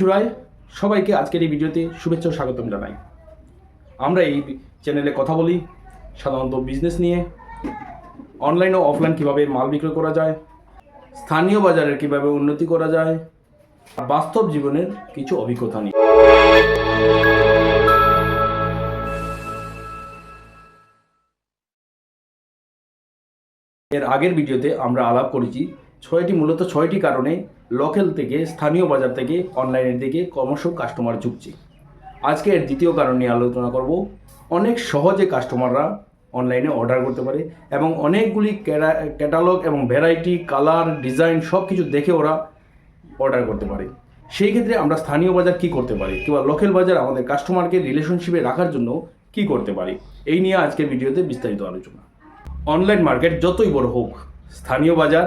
মিঠু রায় সবাইকে আজকের এই ভিডিওতে শুভেচ্ছা ও স্বাগতম জানাই। আমরা এই চ্যানেলে কথা বলি সাধারণত বিজনেস নিয়ে অনলাইন ও অফলাইন কীভাবে মাল বিক্রয় করা যায়, স্থানীয় বাজারের কীভাবে উন্নতি করা যায় বাস্তব জীবনের কিছু অভিজ্ঞতা নিয়ে। এর আগের ভিডিওতে আমরা আলাপ করেছি ছয়টি, মূলত ছয়টি কারণে লোকাল থেকে, স্থানীয় বাজার থেকে অনলাইনের দিকে ক্রমশ কাস্টমার ঝুঁকছে। আজকে এর দ্বিতীয় কারণ নিয়ে আলোচনা করব, অনেক সহজে কাস্টমাররা অনলাইনে অর্ডার করতে পারে এবং অনেকগুলি ক্যাটালগ এবং ভ্যারাইটি কালার ডিজাইন সব কিছু দেখে ওরা অর্ডার করতে পারে। সেই ক্ষেত্রে আমরা স্থানীয় বাজার কি করতে পারি কিংবা লোকাল বাজার আমাদের কাস্টমারকে রিলেশনশিপে রাখার জন্য কি করতে পারি, এই নিয়ে আজকের ভিডিওতে বিস্তারিত আলোচনা। অনলাইন মার্কেট যতই বড় হোক, স্থানীয় বাজার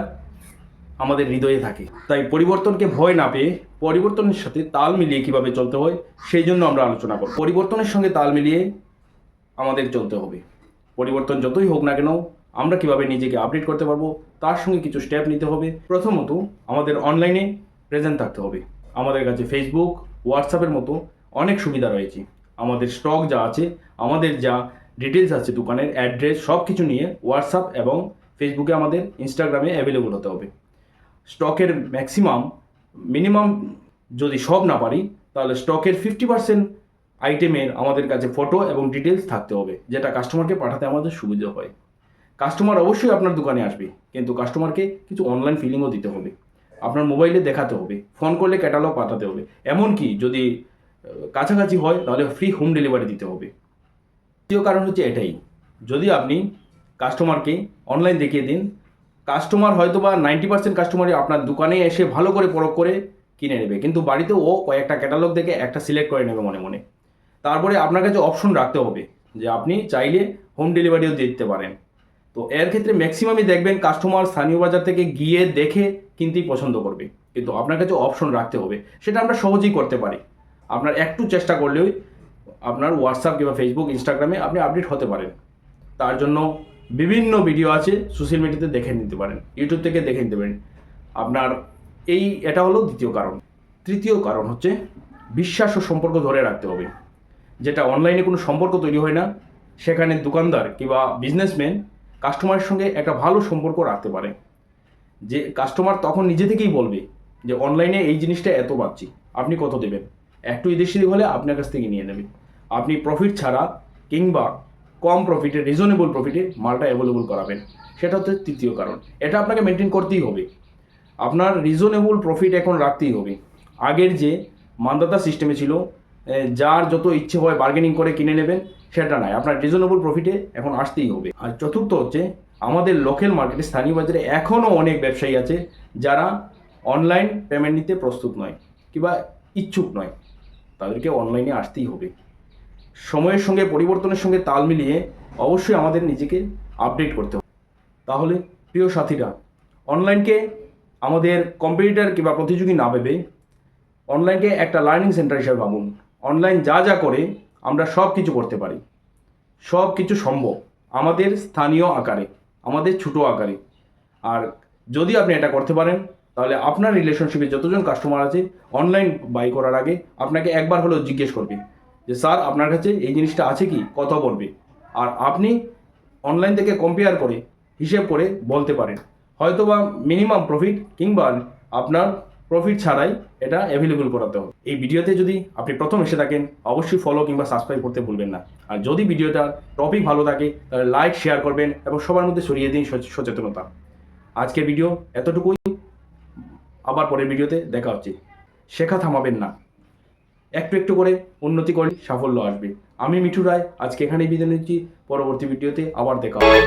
আমাদের হৃদয়ে থাকে। তাই পরিবর্তনকে ভয় না পেয়ে পরিবর্তনের সাথে তাল মিলিয়ে কীভাবে চলতে হয়, সেই জন্য আমরা আলোচনা করব। পরিবর্তনের সঙ্গে তাল মিলিয়ে আমাদের চলতে হবে। পরিবর্তন যতই হোক না কেন, আমরা কীভাবে নিজেকে আপডেট করতে পারব, তার সঙ্গে কিছু স্টেপ নিতে হবে। প্রথমত, আমাদের অনলাইনে প্রেজেন্ট থাকতে হবে। আমাদের কাছে ফেসবুক হোয়াটসঅ্যাপের মতো অনেক সুবিধা রয়েছে। আমাদের স্টক যা আছে, আমাদের যা ডিটেলস আছে দোকানের অ্যাড্রেস সব কিছু নিয়ে হোয়াটসঅ্যাপ এবং ফেসবুকে আমাদের ইনস্টাগ্রামে অ্যাভেলেবল হতে হবে। স্টকের ম্যাক্সিমাম, মিনিমাম যদি সব না পারি, তাহলে স্টকের ফিফটি পার্সেন্ট আইটেমের আমাদের কাছে ফটো এবং ডিটেলস থাকতে হবে, যেটা কাস্টমারকে পাঠাতে আমাদের সুবিধা হয়। কাস্টমার অবশ্যই আপনার দোকানে আসবে, কিন্তু কাস্টমারকে কিছু অনলাইন ফিলিংও দিতে হবে। আপনার মোবাইলে দেখাতে হবে ফোন করলে ক্যাটালগ পাঠাতে হবে। এমনকি যদি কাছাকাছি হয়, তাহলে ফ্রি হোম ডেলিভারি দিতে হবে। দ্বিতীয় কারণ হচ্ছে এটাই, যদি আপনি কাস্টমারকে অনলাইন দেখিয়ে দিন কাস্টমার হয়তো বা নাইনটি পার্সেন্ট কাস্টমারই আপনার দোকানে এসে ভালো করে পরখ করে কিনে নেবে। কিন্তু বাড়িতে ও কয়েকটা ক্যাটালগ দেখে একটা সিলেক্ট করে নেবে মনে মনে। তারপরে আপনার কাছে অপশন রাখতে হবে যে আপনি চাইলে হোম ডেলিভারিও দিতে পারেন। তো এর ক্ষেত্রে ম্যাক্সিমামই দেখবেন কাস্টমার স্থানীয় বাজার থেকে গিয়ে দেখে কিনতেই পছন্দ করবে। কিন্তু আপনার কাছে অপশন রাখতে হবে। সেটা আমরা সহজেই করতে পারি। আপনার একটু চেষ্টা করলেই আপনার হোয়াটসঅ্যাপ কিংবা ফেসবুক ইনস্টাগ্রামে আপনি আপডেট হতে পারেন। তার জন্য বিভিন্ন ভিডিও আছে সোশ্যাল মিডিয়াতে দেখে নিতে পারেন ইউটিউব থেকে দেখে নিতে পারেন। আপনার এই, এটা হলো দ্বিতীয় কারণ। তৃতীয় কারণ হচ্ছে বিশ্বাস ও সম্পর্ক ধরে রাখতে হবে। যেটা অনলাইনে কোনো সম্পর্ক তৈরি হয় না, সেখানে দোকানদার কিংবা বিজনেসম্যান কাস্টমারের সঙ্গে একটা ভালো সম্পর্ক রাখতে পারে। যে কাস্টমার তখন নিজে থেকেই বলবে যে অনলাইনে এই জিনিসটা এত পাচ্ছি, আপনি কত দেবেন? একটু এদেশি হলে আপনার কাছ থেকে নিয়ে নেবে। আপনি প্রফিট ছাড়া কিংবা কম প্রফিটে রিজনেবল প্রফিটে মালটা অ্যাভেলেবল করাবেন। সেটা হচ্ছে তৃতীয় কারণ। এটা আপনাকে মেনটেন করতেই হবে। আপনার রিজনেবল প্রফিট এখন রাখতেই হবে। আগের যে মান্দাতা সিস্টেমে ছিল যার যত ইচ্ছে হয় বার্গেনিং করে কিনে নেবেন, সেটা নয় আপনার রিজনেবল প্রফিটে এখন আসতেই হবে। আর চতুর্থ হচ্ছে, আমাদের লোকাল মার্কেটে স্থানীয় বাজারে এখনও অনেক ব্যবসায়ী আছে, যারা অনলাইন পেমেন্ট নিতে প্রস্তুত নয়, কিংবা ইচ্ছুক নয়। তাদেরকে অনলাইনে আসতেই হবে। সময়ের সঙ্গে, পরিবর্তনের সঙ্গে তাল মিলিয়ে অবশ্যই আমাদের নিজেকে আপডেট করতে হবে। তাহলে, প্রিয় সাথীরা অনলাইনকে আমাদের কম্পিটিটার কিংবা প্রতিযোগী না ভেবে অনলাইনকে একটা লার্নিং সেন্টার হিসেবে ভাবুন। অনলাইন যা যা করে, আমরা সব কিছু করতে পারি। সব কিছু সম্ভব, আমাদের স্থানীয় আকারে, আমাদের ছোটো আকারে। আর যদি আপনি এটা করতে পারেন, তাহলে আপনার রিলেশনশিপে যতজন কাস্টমার আছে অনলাইন বাই করার আগে আপনাকে একবার হলেও জিজ্ঞেস করবে। যে স্যার, আপনার কাছে এই জিনিসটা আছে কি? কত বলবে। আর আপনি অনলাইন থেকে কম্পেয়ার করে, হিসেব করে বলতে পারেন। হয়তো বা মিনিমাম প্রফিট কিংবা আপনার প্রফিট ছাড়াই এটা অ্যাভেলেবল করাতে হবে। এই ভিডিওতে যদি আপনি প্রথম এসে থাকেন, অবশ্যই ফলো কিংবা সাবস্ক্রাইব করতে ভুলবেন না। আর যদি ভিডিওটা টপিক ভালো থাকে, তাহলে লাইক শেয়ার করবেন এবং সবার মধ্যে ছড়িয়ে দিন সচেতনতা। আজকের ভিডিও এতটুকুই। আবার পরের ভিডিওতে দেখা হচ্ছে। শেখা থামাবেন না। একটু একটু করে উন্নতি করে সাফল্য আসবে। আমি মিঠু রায়, আজকে এখানেই বিদায় নিচ্ছি। পরবর্তী ভিডিওতে আবার দেখা হবে।